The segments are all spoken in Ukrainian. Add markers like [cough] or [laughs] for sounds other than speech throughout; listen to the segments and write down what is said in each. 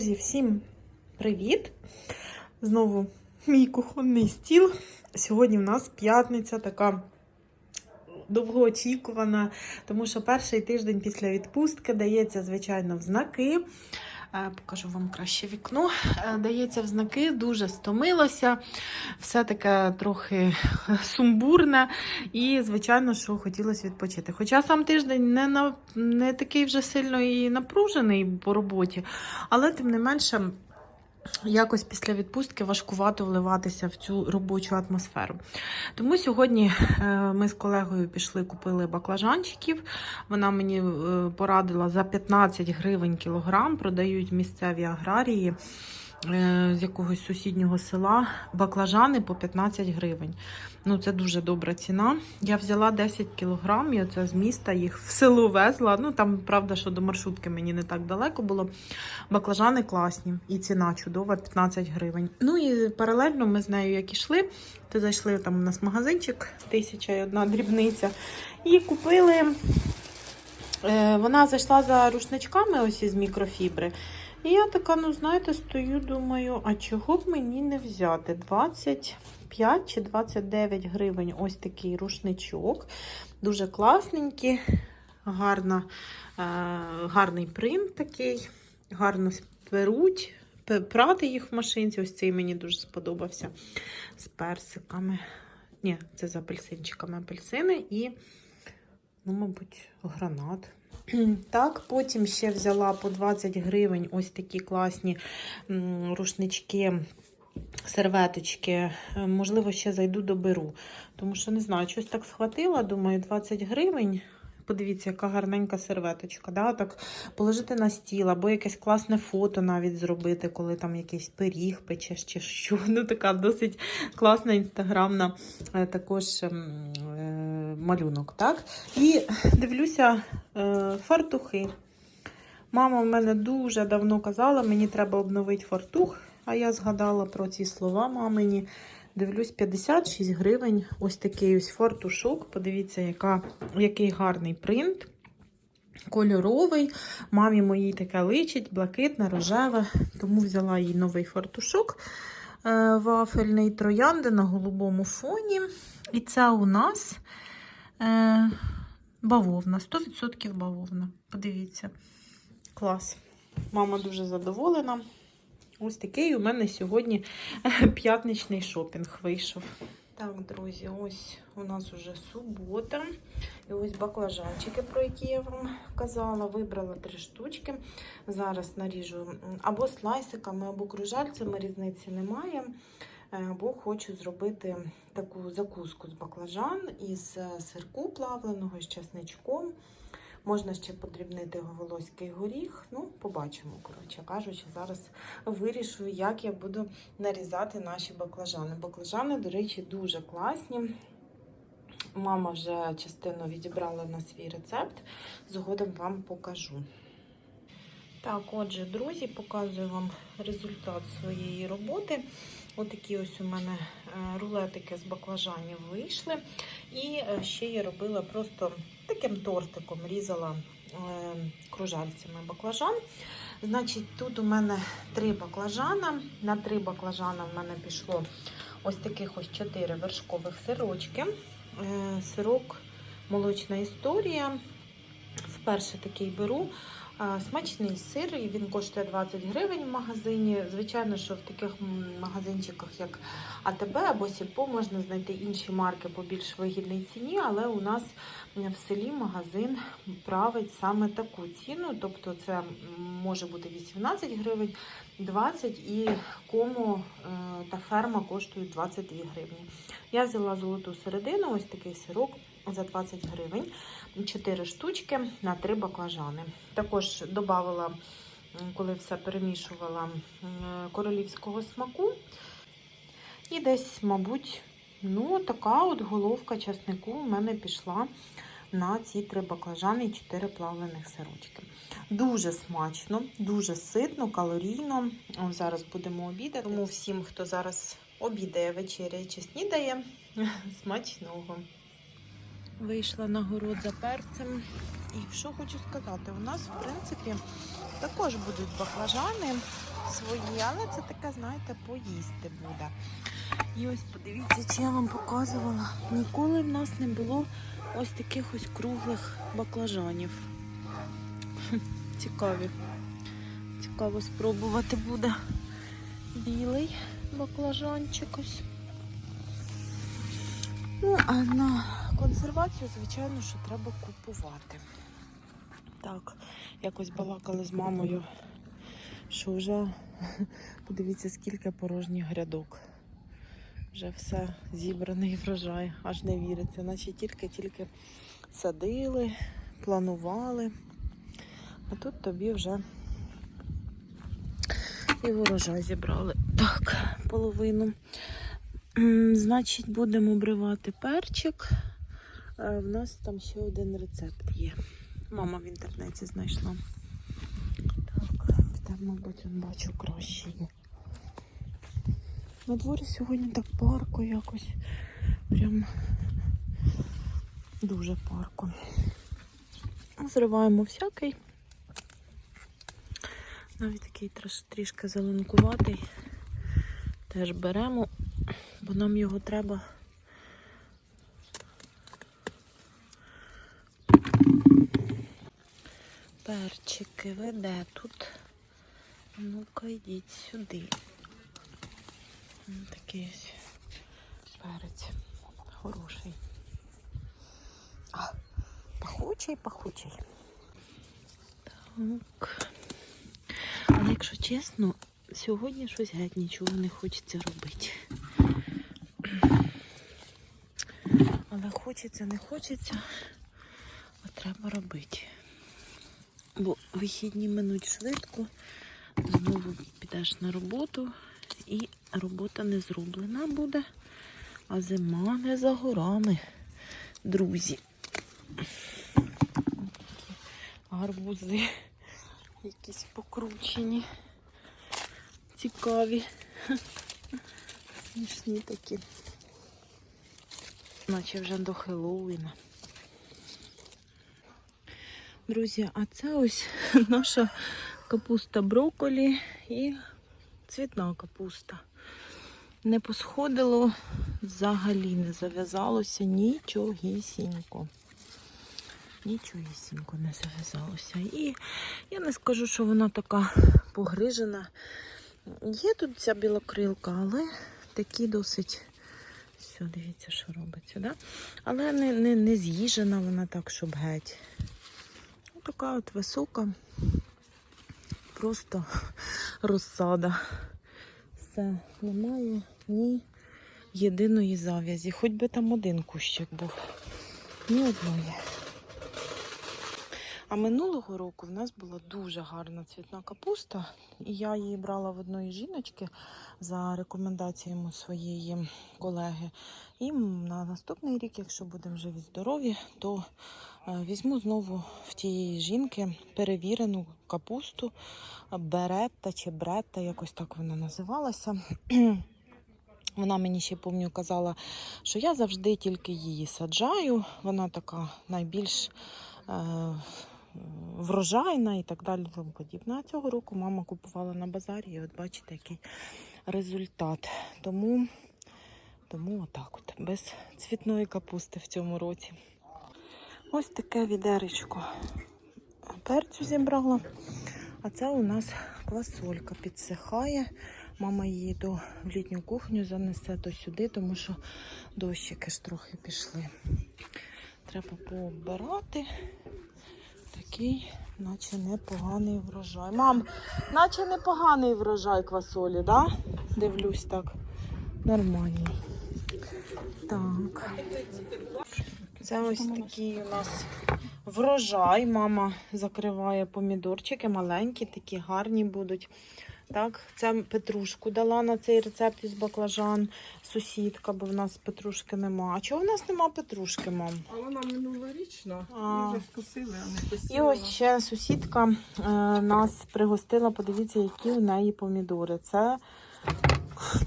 Друзі, всім привіт! Знову мій кухонний стіл. Сьогодні в нас п'ятниця така довгоочікувана, тому що перший тиждень після відпустки дається, звичайно, в знаки. Е, Покажу вам краще вікно. Е, Дається в знаки, дуже стомилося. Все таке трохи [laughs] сумбурне. І, звичайно, що хотілося відпочити. Хоча сам тиждень не, на, не такий вже сильно і напружений по роботі, але тим не менше. Якось після відпустки важкувато вливатися в цю робочу атмосферу. Тому сьогодні е, ми з колегою пішли, купили баклажанчиків. Вона мені е, порадила за 15 гривень кілограм, продають місцеві аграрії з якогось сусіднього села баклажани по 15 гривень. Ну, це дуже добра ціна. Я взяла 10 кілограм, і оце з міста їх в село везла. Ну там, правда, що до маршрутки мені не так далеко було. Баклажани класні, і ціна чудова 15 гривень. Ну і паралельно ми з нею як ішли, то зайшли там у нас магазинчик, тисяча і одна дрібниця, і купили. Е, Вона зайшла за рушничками ось із мікрофібри. І я така, ну знаєте, стою, думаю, а чого б мені не взяти? 25 чи 29 гривень ось такий рушничок. Дуже класненький, гарна, е, гарний принт такий, гарно перуть. П- Прати їх в машинці. Ось цей мені дуже сподобався з персиками. Ні, це з апельсинчиками апельсини і, ну, мабуть, гранат. [clears throat] Так, потім ще взяла по 20 гривень ось такі класні рушнички, серветочки. Е, Можливо, ще зайду доберу. Тому що не знаю, щось так схватила. Думаю, 20 гривень. Подивіться, яка гарненька серветочка. Да? Так положити на стіл, або якесь класне фото навіть зробити, коли там якийсь пиріг печеш чи що. [laughs] Ну, така досить класна інстаграмна е, також ем, е, малюнок. Так? І дивлюся е, фартухи. Мама в мене дуже давно казала, мені треба обновити фартух. А я згадала про ці слова мамині. Дивлюсь, 56 гривень. Ось такий ось фартушок. Подивіться, яка, який гарний принт. Кольоровий. Мамі моїй таке личить, блакитне, рожеве. Тому взяла їй новий фартушок е, вафельний троянди на голубому фоні. І це у нас бавовна, 100% бавовна. Подивіться. Клас. Мама дуже задоволена. Ось такий у мене сьогодні п'ятничний шопінг вийшов. Так, друзі, ось у нас уже субота. І ось баклажанчики, про які я вам казала. Вибрала три штучки. Зараз наріжу або слайсиками, або кружальцями, різниці немає. Е, Або хочу зробити таку закуску з баклажан із е, сирку плавленого, з чесничком. Можна ще подрібнити волоський горіх. Ну, побачимо, коротше кажучи, зараз вирішу, як я буду нарізати наші баклажани. Баклажани, до речі, дуже класні. Мама вже частину відібрала на свій рецепт. Згодом вам покажу. Так, отже, друзі, показую вам результат своєї роботи. Отакі ось у мене е, рулетики з баклажанів вийшли. І е, ще я робила просто таким тортиком, різала е, кружальцями баклажан. Значить, тут у мене три баклажана. На три баклажана в мене пішло ось таких ось чотири вершкових сирочки. Сирок молочна історія. Вперше такий беру. Смачний сир, він коштує 20 гривень в магазині. Звичайно, що в таких магазинчиках, як АТБ або Сільпо, можна знайти інші марки по більш вигідній ціні, але у нас в селі магазин править саме таку ціну. Тобто це може бути 18 гривень, 20 і кому е, та ферма коштують 22 гривні. Я взяла золоту середину, ось такий сирок за 20 гривень. 4 штучки на 3 баклажани. Також додавала, коли все перемішувала королівського смаку. І десь, мабуть, ну, така от головка часнику у мене пішла на ці три баклажани і 4 плавлених сирочки. Дуже смачно, дуже ситно, калорійно. Зараз будемо обідати. Тому всім, хто зараз обідає, вечеряє чи снідає, [laughs] смачного. Вийшла на город за перцем. І що хочу сказати, у нас, в принципі, також будуть баклажани. свої, але це таке, знаєте, поїсти буде. І ось подивіться, чи я вам показувала. Ніколи в нас не було ось таких ось круглих баклажанів. [laughs] Цікаві. Цікаво спробувати буде білий баклажанчик ось. Ну, а на консервацію, звичайно, що треба купувати. Так, якось балакали з мамою, що вже [laughs] подивіться, скільки порожніх грядок. Вже все зібраний врожай, аж не віриться, наче тільки-тільки садили, планували. А тут тобі вже і урожай зібрали. Так, половину. Значить, будемо обривати перчик. В нас там ще один рецепт є. Мама в інтернеті знайшла. Так, там, мабуть, он бачу краще. На дворі сьогодні так парко якось. Прям дуже парко. Зриваємо всякий. Навіть такий трішки зеленкуватий. Теж беремо, бо нам його треба. Перчики веде тут. Ну-ка йдіть сюди. Такий ось перець. Хороший. А, пахучий, пахучий. Так. Але якщо чесно, сьогодні щось геть нічого не хочеться робити. Але хочеться, не хочеться, а треба робити. Бо вихідні минуть швидко, знову підеш на роботу і робота не зроблена буде, а зима не за горами, друзі. Гарбузи якісь покручені, цікаві, смішні такі. Наче вже до Хеллоуіна. Друзі, а це ось [laughs] наша капуста брокколі і цвітна капуста. Не посходило, взагалі не зав'язалося нічогісінько. Нічогісінько не зав'язалося. І я не скажу, що вона така погрижена. Є тут ця білокрилка, але такі досить. Все, дивіться, що робиться, да? Але не, не, не з'їжена вона так, щоб геть. Ну, Така от висока, просто [laughs] розсада. Все, немає ні єдиної зав'язі. Хоч би там один кущик був. Ні одної. А минулого року в нас була дуже гарна цвітна капуста, і я її брала в одної жіночки за рекомендаціями своєї колеги. І на наступний рік, якщо будемо живі здорові, то е, візьму знову в тієї жінки перевірену капусту беретта чи бретта, якось так вона називалася. [clears throat] Вона мені ще пам'ятаю казала, що я завжди тільки її саджаю. Вона така найбільш е, врожайна і так далі. Тому подібне. А цього року мама купувала на базарі, і от бачите, який результат. Тому, тому отак от, без цвітної капусти в цьому році. Ось таке відеречко перцю зібрала. А це у нас квасолька підсихає. Мама її то в літню кухню занесе, то сюди, тому що дощики ж трохи пішли. Треба пообирати. Такий, наче непоганий врожай. Мам, наче непоганий врожай квасолі, да? Дивлюсь так. Нормальний. Так. Це ось такий у нас врожай. Мама закриває помідорчики, маленькі, такі гарні будуть. Так, це петрушку дала на цей рецепт із баклажан сусідка, бо в нас петрушки нема. А чого в нас нема петрушки, мам? А вона минулорічна, А. вже скосили, а не І ось ще сусідка е, нас пригостила, подивіться, які у неї помідори. Це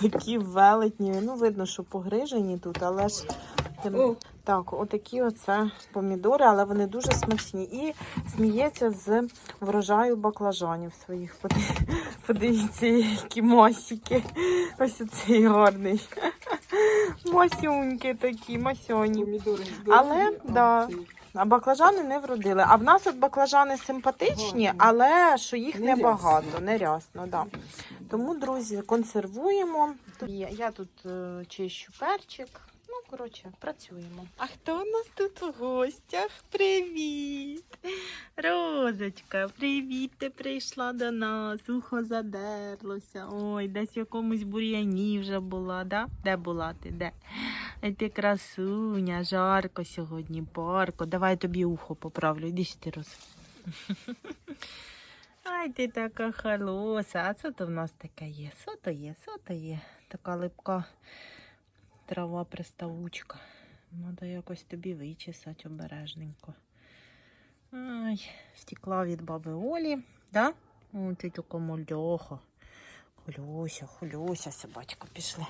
такі велетні. Ну, видно, що погрижені тут, але ж тим, Так, отакі оце помідори, але вони дуже смачні. І сміється з врожаю баклажанів своїх. Подивіться, які мосики. Ось оцей гарний. Масюньки такі, масьоні. Але, да. А баклажани не вродили. А в нас от баклажани симпатичні, але що їх небагато, рясно. не рясно. Да. Тому, друзі, консервуємо. Я, я тут е, чищу перчик. Коротше, працюємо. А хто у нас тут у гостях? Привіт! Розочка, привіт, ти прийшла до нас. Ухо задерлося. Ой, десь в якомусь бур'яні вже була, да? Де була ти? Де? Ти красуня, жарко сьогодні, парко. Давай тобі ухо поправлю. Іди сюди, Роз. [laughs] Ай, ти така холоса. А що то в нас таке є? Що то є? Що є? Така липка трава приставучка. Надо якось тобі вичесати обережненько. Ай, втекла від баби Олі, да? О, ти така мальоха. Хулюся, хулюся, собачка, пішли.